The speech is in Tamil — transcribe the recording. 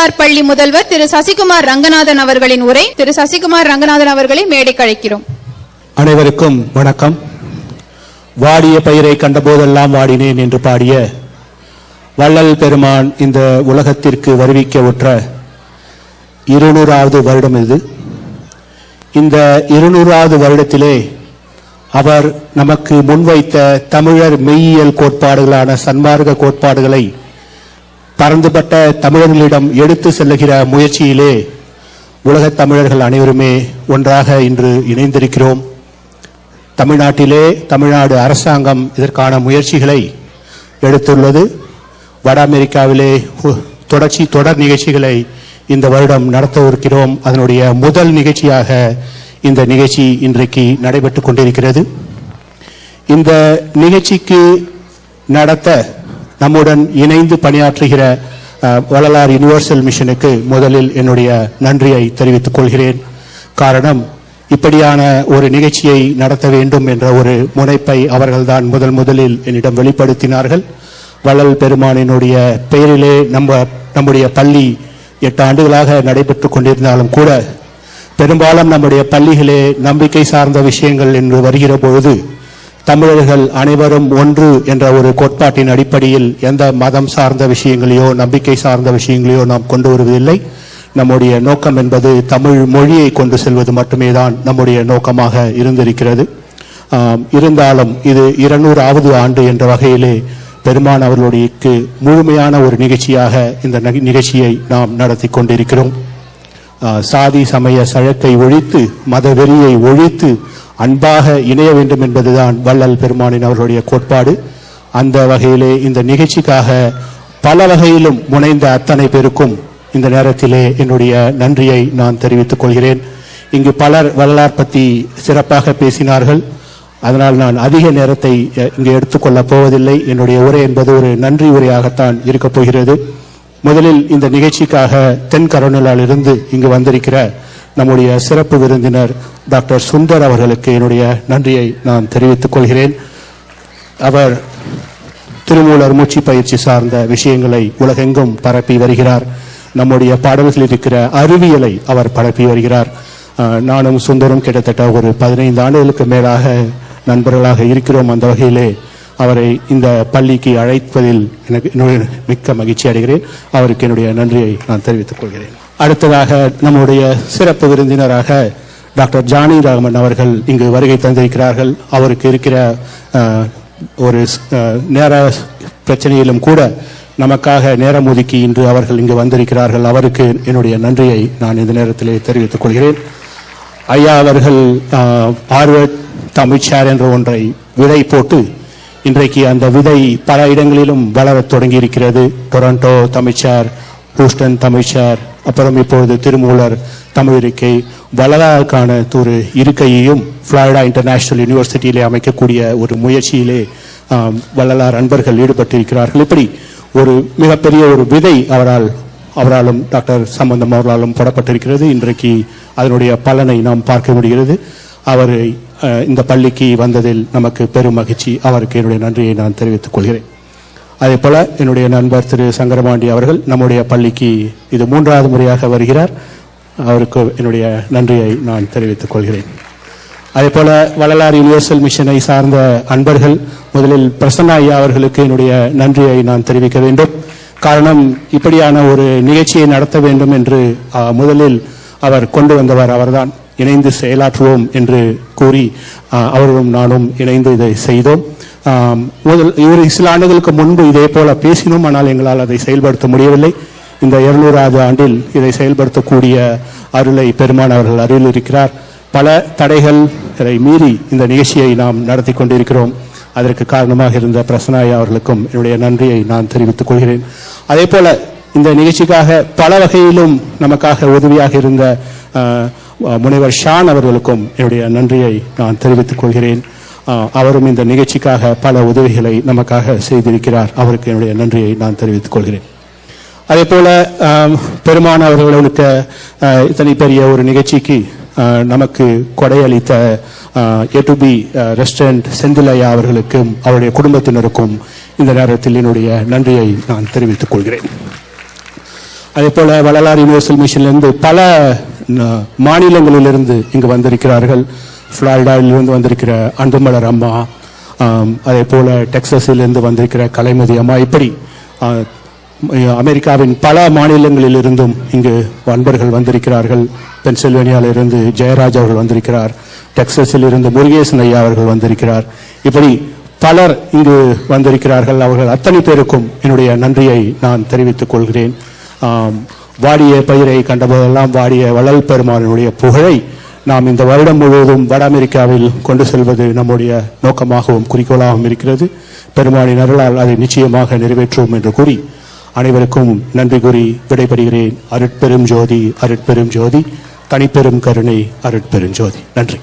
வள்ளலார் பள்ளி முதல்வர் திரு சசிகுமார் ரங்கநாதன் அவர்களின் உரை. திரு சசிகுமார் ரங்கநாதன் அவர்களை மேடைக்கு அழைக்கிறோம். அனைவருக்கும் வணக்கம். வாடிய பயிரை கண்டபோதெல்லாம் வாடினேன் என்று பாடிய வள்ளல் பெருமான் இந்த உலகத்திற்கு வருவிக்க உற்ற இருநூறாவது வருடம் இது. இந்த இருநூறாவது வருடத்திலே அவர் நமக்கு முன்வைத்த தமிழர் மெய்யியல் கோட்பாடுகளான சன்மார்க்க கோட்பாடுகளை பரந்துபட்ட தமிழர்களிடம் எடுத்து செல்லுகிற முயற்சியிலே உலகத் தமிழர்கள் அனைவருமே ஒன்றாக இன்று இணைந்திருக்கிறோம். தமிழ்நாட்டிலே தமிழ்நாடு அரசாங்கம் இதற்கான முயற்சிகளை எடுத்துள்ளது. வட அமெரிக்காவிலே தொடர்ச்சி தொடர் நிகழ்ச்சிகளை இந்த வருடம் நடத்தவிருக்கிறோம். அதனுடைய முதல் நிகழ்ச்சியாக இந்த நிகழ்ச்சி இன்றைக்கு நடைபெற்று கொண்டிருக்கிறது. இந்த நிகழ்ச்சிக்கு நடத்த நம்முடன் இணைந்து பணியாற்றுகிற வள்ளலார் யுனிவர்சல் மிஷனுக்கு முதலில் என்னுடைய நன்றியை தெரிவித்துக் கொள்கிறேன். காரணம் இப்படியான ஒரு நிகழ்ச்சியை நடத்த வேண்டும் என்ற ஒரு முனைப்பை அவர்கள்தான் முதல் முதலில் என்னிடம் வெளிப்படுத்தினார்கள். வள்ளல் பெருமானினுடைய பெயரிலே நம்ம நம்முடைய பள்ளி எட்டு ஆண்டுகளாக நடைபெற்று கொண்டிருந்தாலும் கூட பெரும்பாலும் நம்முடைய பள்ளிகளே நம்பிக்கை சார்ந்த விஷயங்கள் என்று வருகிற பொழுது தமிழர்கள் அனைவரும் ஒன்று என்ற ஒரு கோட்பாட்டின் அடிப்படையில் எந்த மதம் சார்ந்த விஷயங்களையோ நம்பிக்கை சார்ந்த விஷயங்களையோ நாம் கொண்டு வருவதில்லை. நம்முடைய நோக்கம் என்பது தமிழ் மொழியை கொண்டு செல்வது மட்டுமே தான் நம்முடைய நோக்கமாக இருந்திருக்கிறது. இருந்தாலும் இது இருநூறாவது ஆண்டு என்ற வகையிலே பெருமான் அவர்களுடைய முழுமையான ஒரு நிகழ்ச்சியாக இந்த நிகழ்ச்சியை நாம் நடத்தி கொண்டிருக்கிறோம். சாதி சமய சழக்கை ஒழித்து மதவெறியை ஒழித்து அன்பாக இணைய வேண்டும் என்பதுதான் வள்ளல் பெருமானின் அவர்களுடைய கோட்பாடு. அந்த வகையிலே இந்த நிகழ்ச்சிக்காக பல வகையிலும் முனைந்த அத்தனை பேருக்கும் இந்த நேரத்திலே என்னுடைய நன்றியை நான் தெரிவித்துக் கொள்கிறேன். இங்கு பலர் வள்ளலார் பற்றி சிறப்பாக பேசினார்கள். அதனால் நான் அதிக நேரத்தை இங்கு எடுத்துக்கொள்ளப் போவதில்லை. என்னுடைய உரை என்பது ஒரு நன்றி உரையாகத்தான் இருக்கப் போகிறது. முதலில் இந்த நிகழ்ச்சிக்காக தென் கரோனலால் இருந்து இங்கு வந்திருக்கிற நம்முடைய சிறப்பு விருந்தினர் டாக்டர் சுந்தர் அவர்களுக்கு என்னுடைய நன்றியை நான் தெரிவித்துக் கொள்கிறேன். அவர் திருமூலர் மூச்சு பயிற்சி சார்ந்த விஷயங்களை உலகெங்கும் பரப்பி வருகிறார். நம்முடைய பாடல்களில் இருக்கிற அறிவியலை அவர் பரப்பி வருகிறார். நானும் சுந்தரும் கிட்டத்தட்ட ஒரு பதினைந்து ஆண்டுகளுக்கு மேலாக நண்பர்களாக இருக்கிறோம். அந்த வகையிலே அவரை இந்த பள்ளிக்கு அழைப்பதில் எனக்கு மிக்க மகிழ்ச்சி அடைகிறேன். அவருக்கு என்னுடைய நன்றியை நான் தெரிவித்துக் கொள்கிறேன். அடுத்ததாக நம்முடைய சிறப்பு விருந்தினராக டாக்டர் ஜானி ராமன் அவர்கள் இங்கு வருகை தந்திருக்கிறார்கள். அவருக்கு இருக்கிற ஒரு நேர பிரச்சனையிலும் கூட நமக்காக நேரம் ஒதுக்கி இன்று அவர்கள் இங்கு வந்திருக்கிறார்கள். அவருக்கு என்னுடைய நன்றியை நான் இந்த நேரத்திலே தெரிவித்துக் கொள்கிறேன். ஐயா அவர்கள் ஆஹ், தமிழ்ச்சார் என்ற ஒன்றை விதை போட்டு இன்றைக்கு அந்த விதை பல இடங்களிலும் வளரத் தொடங்கி இருக்கிறது டொரண்டோ தமிழ்ச்சார் ஹூஸ்டன் தமிழ்ச்சார் அப்புறம் இப்பொழுது திருமூலர் தமிழிருக்கை வளராக்கான ஒரு இருக்கையையும் ஃப்ளாரிடா இன்டர்நேஷ்னல் யூனிவர்சிட்டியிலே அமைக்கக்கூடிய ஒரு முயற்சியிலே வள்ளலார் அன்பர்கள் ஈடுபட்டிருக்கிறார்கள். இப்படி ஒரு மிகப்பெரிய ஒரு விதை அவரால் அவராலும் டாக்டர் சம்பந்தம் அவர்களாலும் போடப்பட்டிருக்கிறது. இன்றைக்கு அதனுடைய பலனை நாம் பார்க்க முடிகிறது. அவர் இந்த பள்ளிக்கு வந்ததில் நமக்கு பெரும் மகிழ்ச்சி. அவருக்கு என்னுடைய நன்றியை நான் தெரிவித்துக் கொள்கிறேன். அதே போல என்னுடைய நண்பர் திரு சங்கரபாண்டி அவர்கள் நம்முடைய பள்ளிக்கு இது மூன்றாவது முறையாக வருகிறார். அவருக்கு என்னுடைய நன்றியை நான் தெரிவித்துக் கொள்கிறேன். அதே போல வள்ளலார் யூனிவர்சல் மிஷனை சார்ந்த அன்பர்கள் முதலில் பிரசன்னா ஐயா அவர்களுக்கு என்னுடைய நன்றியை நான் தெரிவிக்க வேண்டும். காரணம் இப்படியான ஒரு நிகழ்ச்சியை நடத்த வேண்டும் என்று முதலில் அவர் கொண்டு வந்தவர் அவர்தான். இணைந்து செயலாற்றுவோம் என்று கூறி அவரும் அவர்களும் நானும் இணைந்து இதை செய்தோம். முதல் இவர் சில ஆண்டுகளுக்கு முன்பு இதே போல பேசினோம் ஆனால் எங்களால் அதை செயல்படுத்த முடியவில்லை. இந்த இருநூறாவது ஆண்டில் இதை செயல்படுத்தக்கூடிய அருளை பெருமான் அவர்கள் அருள் இருக்கிறார் பல தடைகள் இதை மீறி இந்த நிகழ்ச்சியை நாம் நடத்தி கொண்டிருக்கிறோம். அதற்கு காரணமாக இருந்த பிரசனாயா அவர்களுக்கும் என்னுடைய நன்றியை நான் தெரிவித்துக் கொள்கிறேன். அதே போல இந்த நிகழ்ச்சிக்காக பல வகையிலும் நமக்காக உதவியாக இருந்த முனைவர் ஷான் அவர்களுக்கும் என்னுடைய நன்றியை நான் தெரிவித்துக் கொள்கிறேன். அவரும் இந்த நிகழ்ச்சிக்காக பல உதவிகளை நமக்காக செய்திருக்கிறார். அவருக்கு என்னுடைய நன்றியை நான் தெரிவித்துக் கொள்கிறேன். அதே போல பெருமான பெருமான் அவர்களுக்கு இத்தனை பெரிய ஒரு நிகழ்ச்சிக்கு நமக்கு கொடையளித்த ஏ டு பி ரெஸ்டாரண்ட் செந்திலையா அவர்களுக்கும் அவருடைய குடும்பத்தினருக்கும் இந்த நேரத்தில் என்னுடைய நன்றியை நான் தெரிவித்துக் கொள்கிறேன். அதே போல வள்ளலார் யூனிவர்சல் மிஷன்லேருந்து பல மாநிலங்களிலிருந்து இங்கு வந்திருக்கிறார்கள். ஃப்ளாரிடாவிலிருந்து வந்திருக்கிற அன்புமலர் அம்மா அதே போல் டெக்ஸஸிலிருந்து வந்திருக்கிற கலைமதி அம்மா இப்படி அமெரிக்காவின் பல மாநிலங்களிலிருந்தும் இங்கு அன்பர்கள் வந்திருக்கிறார்கள். பென்சில்வேனியாவிலிருந்து ஜெயராஜ் அவர்கள் வந்திருக்கிறார். டெக்ஸஸில் இருந்து முருகேசன் ஐயா அவர்கள் வந்திருக்கிறார். இப்படி பலர் இங்கு வந்திருக்கிறார்கள். அவர்கள் அத்தனை பேருக்கும் என்னுடைய நன்றியை நான் தெரிவித்துக் கொள்கிறேன். வாடிய பயிரை கண்டபோதெல்லாம் வாடிய வளல் பெருமானுடைய புகழை நாம் இந்த வருடம் முழுவதும் வட அமெரிக்காவில் கொண்டு செல்வது நம்முடைய நோக்கமாகவும் குறிக்கோளாகவும் இருக்கிறது. பெருமானின் அருளால் அதை நிச்சயமாக நிறைவேற்றுவோம் என்று கூறி அனைவருக்கும் நன்றி கூறி விடைபெறுகிறேன். அருட்பெரும் ஜோதி அருட்பெரும் ஜோதி தனிப்பெரும் கருணை அருட்பெரும் ஜோதி. நன்றி.